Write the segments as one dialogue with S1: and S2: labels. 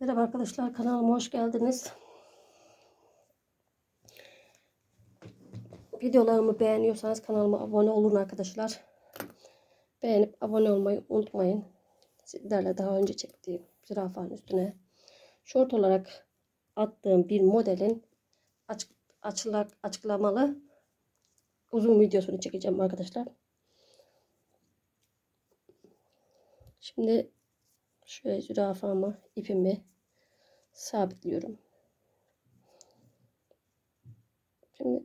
S1: Merhaba arkadaşlar kanalıma hoş geldiniz. Videolarımı beğeniyorsanız kanalıma abone olun arkadaşlar. Beğenip abone olmayı unutmayın. Sizlerle daha önce çektiğim zürafanın üstüne short olarak attığım bir modelin açık, açılak, açıklamalı uzun videosunu çekeceğim arkadaşlar. Şimdi şöyle zürafamı ipimi sabitliyorum. Şimdi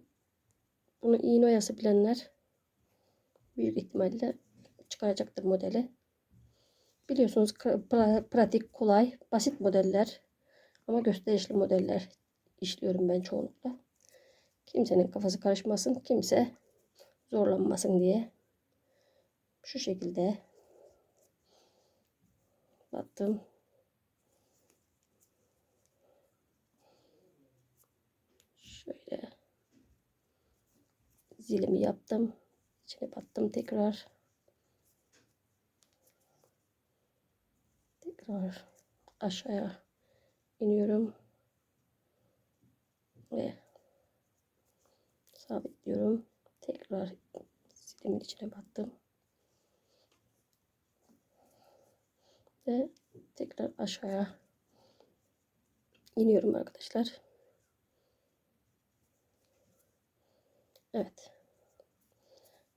S1: bunu iğne oyası bilenler büyük ihtimalle çıkaracaktır modeli. Biliyorsunuz pra- pratik, kolay, basit modeller ama gösterişli modeller işliyorum ben çoğunlukla. Kimsenin kafası karışmasın, kimse zorlanmasın diye. Şu şekilde battım. Şöyle zilimi yaptım. İçine battım tekrar. Tekrar aşağıya iniyorum. Ve sabitliyorum. Tekrar zilimin içine battım. Ve tekrar aşağıya iniyorum arkadaşlar. Evet.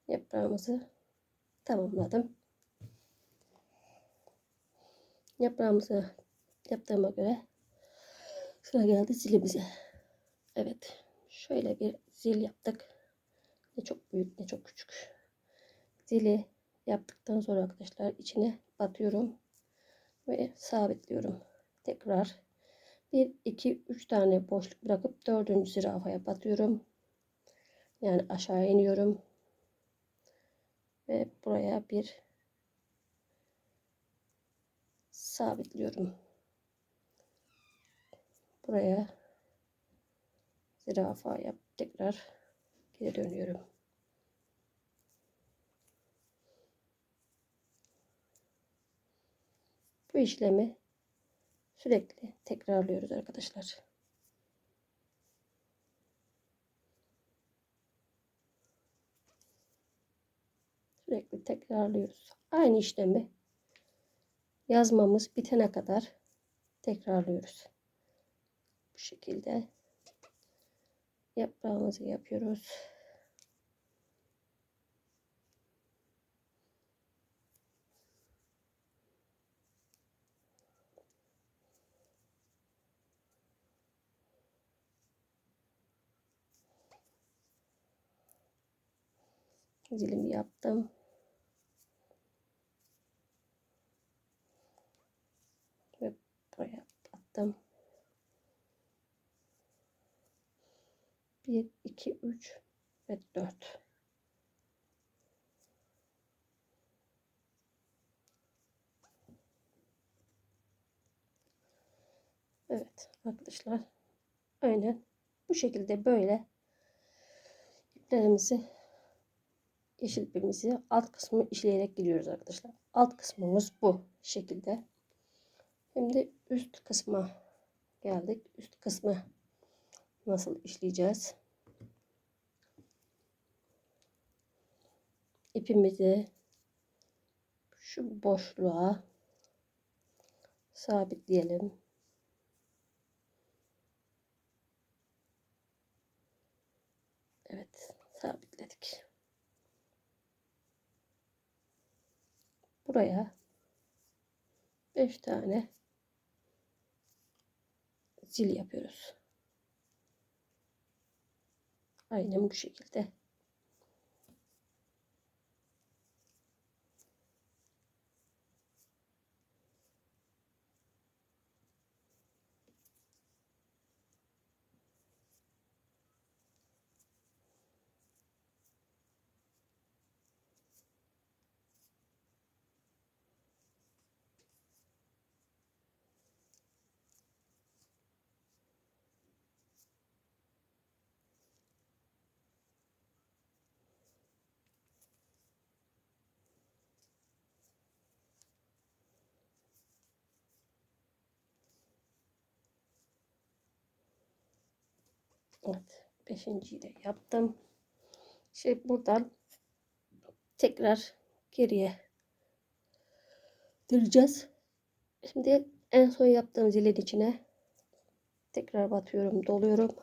S1: Yaprağımızı tamamladım. Yaprağımızı yaptığıma göre sıra geldi zilimize. Evet. Şöyle bir zil yaptık. Ne çok büyük ne çok küçük. Zili yaptıktan sonra arkadaşlar içine batıyorum ve sabitliyorum. Tekrar 1 2 3 tane boşluk bırakıp dördüncü zürafaya batıyorum. Yani aşağı iniyorum. Ve buraya bir sabitliyorum. Buraya zürafa yap tekrar geri dönüyorum. Bu işlemi sürekli tekrarlıyoruz arkadaşlar. Sürekli tekrarlıyoruz. Aynı işlemi yazmamız bitene kadar tekrarlıyoruz. Bu şekilde yaprağımızı yapıyoruz. Zilimi yaptım. Ve buraya attım. 1, 2, 3 ve 4. Evet arkadaşlar. Aynen bu şekilde böyle iplerimizi yeşil ipimizi alt kısmı işleyerek giriyoruz arkadaşlar. Alt kısmımız bu şekilde. Şimdi üst kısma geldik. Üst kısmı nasıl işleyeceğiz? İpimizi şu boşluğa sabitleyelim. Evet, sabitledik. Buraya 5 tane zil yapıyoruz. Aynen bu şekilde. Evet. Beşinciyi de yaptım. Şimdi buradan tekrar geriye döneceğiz. Şimdi en son yaptığım zilin içine tekrar batıyorum, doluyorum.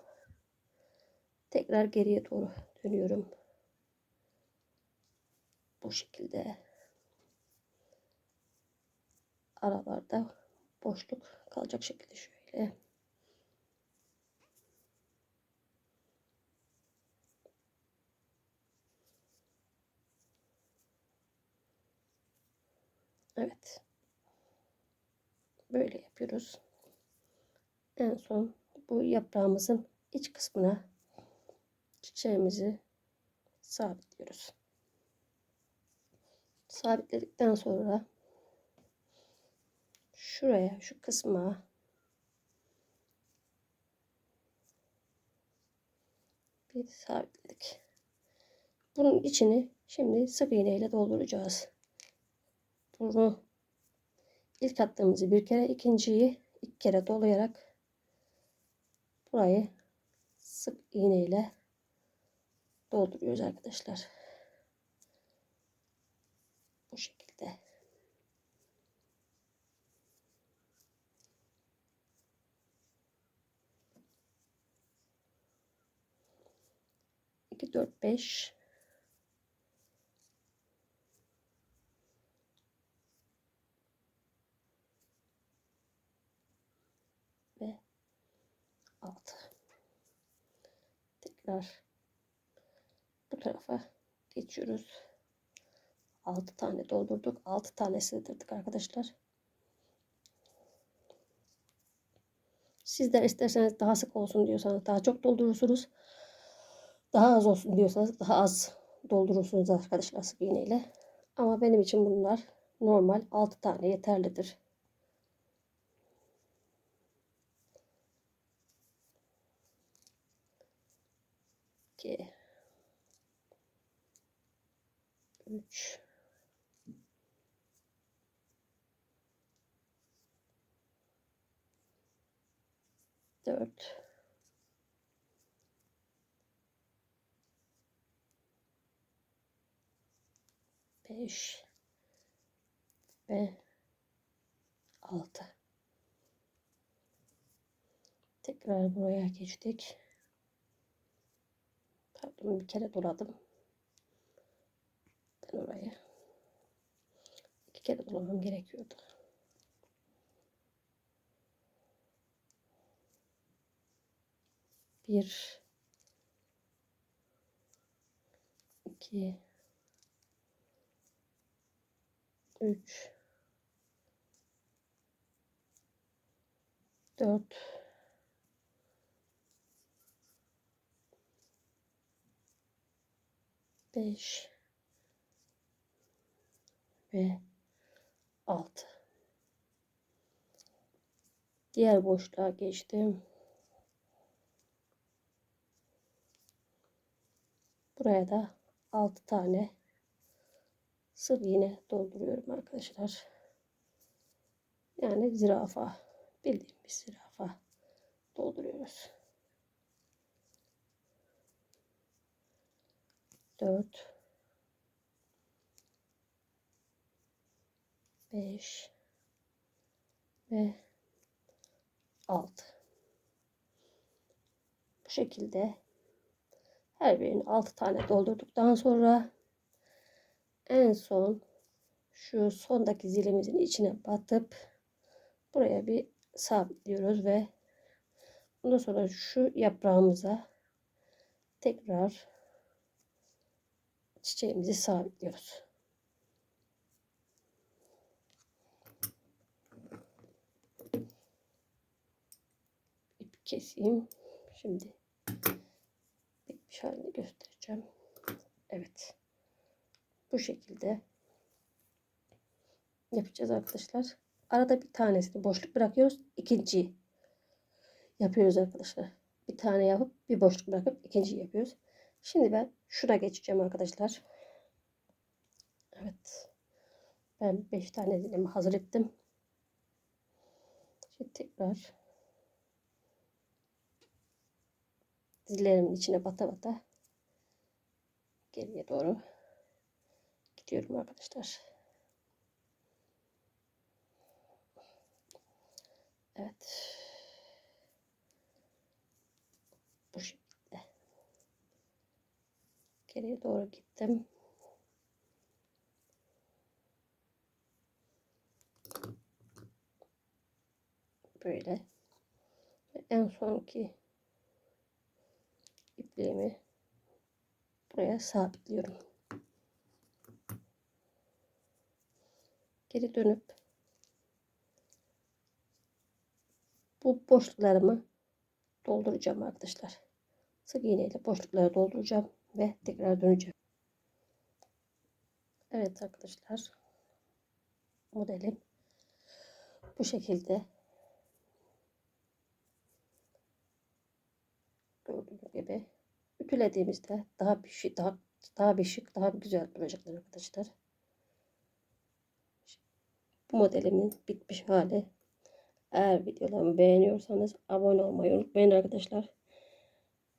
S1: Tekrar geriye doğru dönüyorum. Bu şekilde aralarda boşluk kalacak şekilde şöyle. Evet. Böyle yapıyoruz. En son bu yaprağımızın iç kısmına çiçeğimizi sabitliyoruz. Sabitledikten sonra şuraya şu kısma bir sabitledik. Bunun içini şimdi sık iğne ile dolduracağız. Bunu ilk attığımızı bir kere, ikinciyi iki kere dolayarak burayı sık iğne ile dolduruyoruz arkadaşlar. Bu şekilde. İki, dört, beş. Ve altı. Tekrar bu tarafa geçiyoruz. 6 tane doldurduk. 6 tane sığdırdık arkadaşlar. Sizler isterseniz daha sık olsun diyorsanız daha çok doldurursunuz. Daha az olsun diyorsanız daha az doldurursunuz arkadaşlar sık iğneyle. Ama benim için bunlar normal 6 tane yeterlidir. İki. Üç. Dört. Beş. Ve altı. Tekrar buraya geçtik. Pardon bir kere doladım. Ben oraya iki kere dolamam gerekiyordu. Bir, iki, üç, dört, beş ve altı. Diğer boşluğa geçtim. Buraya da 6 tane sık iğne dolduruyorum arkadaşlar. Yani zürafa. Bildiğimiz zürafa dolduruyoruz. 4 5 ve 6 bu şekilde her birini 6 tane doldurduktan sonra en son şu sondaki zilimizin içine batıp buraya bir sabitliyoruz ve ondan sonra şu yaprağımıza tekrar çiçeğimizi sabitliyoruz. İp keseyim. Şimdi bitmiş halini göstereceğim. Evet. Bu şekilde yapacağız arkadaşlar. Arada bir tanesini boşluk bırakıyoruz. İkinci yapıyoruz arkadaşlar. Bir tane yapıp bir boşluk bırakıp ikinci yapıyoruz. Şimdi ben şuna geçeceğim arkadaşlar. Evet. Ben 5 tane dilimi hazır ettim. Şimdi tekrar zillerimin içine bata bata geriye doğru gidiyorum arkadaşlar. Evet. Bu şekilde. Geriye doğru gittim. Böyle. Ve en sonki ipliğimi buraya sabitliyorum. Geri dönüp bu boşluklarımı dolduracağım arkadaşlar. Sık iğneyle boşlukları dolduracağım ve tekrar döneceğim. Evet arkadaşlar. Modelim bu şekilde. Gördüğünüz gibi ütülediğimizde daha bir şey daha daha bir şık, daha bir güzel duracaklar arkadaşlar. Bu modelimin bitmiş hali. Eğer videolarımı beğeniyorsanız abone olmayı unutmayın arkadaşlar.